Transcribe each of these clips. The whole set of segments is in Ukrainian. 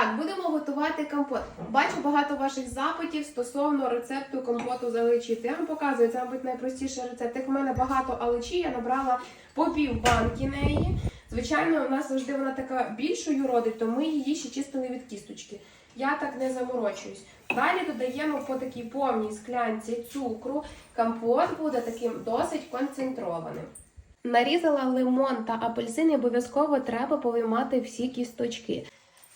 Так, будемо готувати компот. Бачу багато ваших запитів стосовно рецепту компоту з алечі. Це я вам показую, це, мабуть, найпростіший рецепт. Як в мене багато алечі, я набрала по пів банки неї. Звичайно, у нас завжди вона така більшою родить, то ми її ще чистили від кісточки. Я так не заморочуюсь. Далі додаємо по такій повній склянці цукру. Компот буде таким досить концентрованим. Нарізала лимон та апельсин і обов'язково треба повиймати всі кісточки.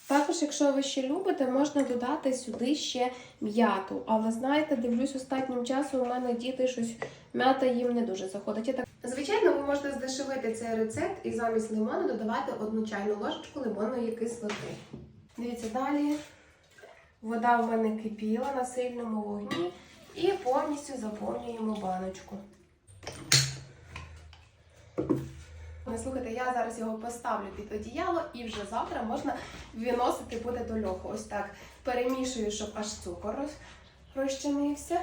Також, якщо ви ще любите, можна додати сюди ще м'яту. Але знаєте, дивлюсь останнім часом, у мене діти щось м'ята їм не дуже заходить. Я так... Звичайно, ви можете здешевити цей рецепт і замість лимону додавати одну чайну ложечку лимонної кислоти. Дивіться, далі вода в мене кипіла на сильному вогні і повністю заповнюємо баночку. Ну, Слухайте, я зараз його поставлю під одіяло і вже завтра можна виносити буде до льоху. Ось так перемішую, щоб аж цукор розчинився.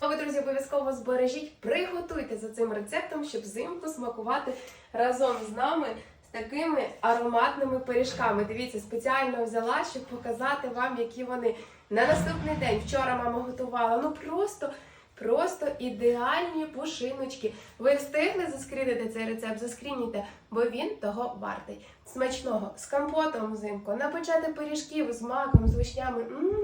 А ви, друзі, обов'язково збережіть, приготуйте за цим рецептом, щоб взимку смакувати разом з нами з такими ароматними пиріжками. Дивіться, спеціально взяла, щоб показати вам, які вони на наступний день. Вчора мама готувала. Ну просто. Просто ідеальні пушиночки. Ви встигли заскрінити цей рецепт? Заскрінюйте, бо він того вартий. Смачного з компотом взимку, напечати пиріжків з маком, з вишнями. М,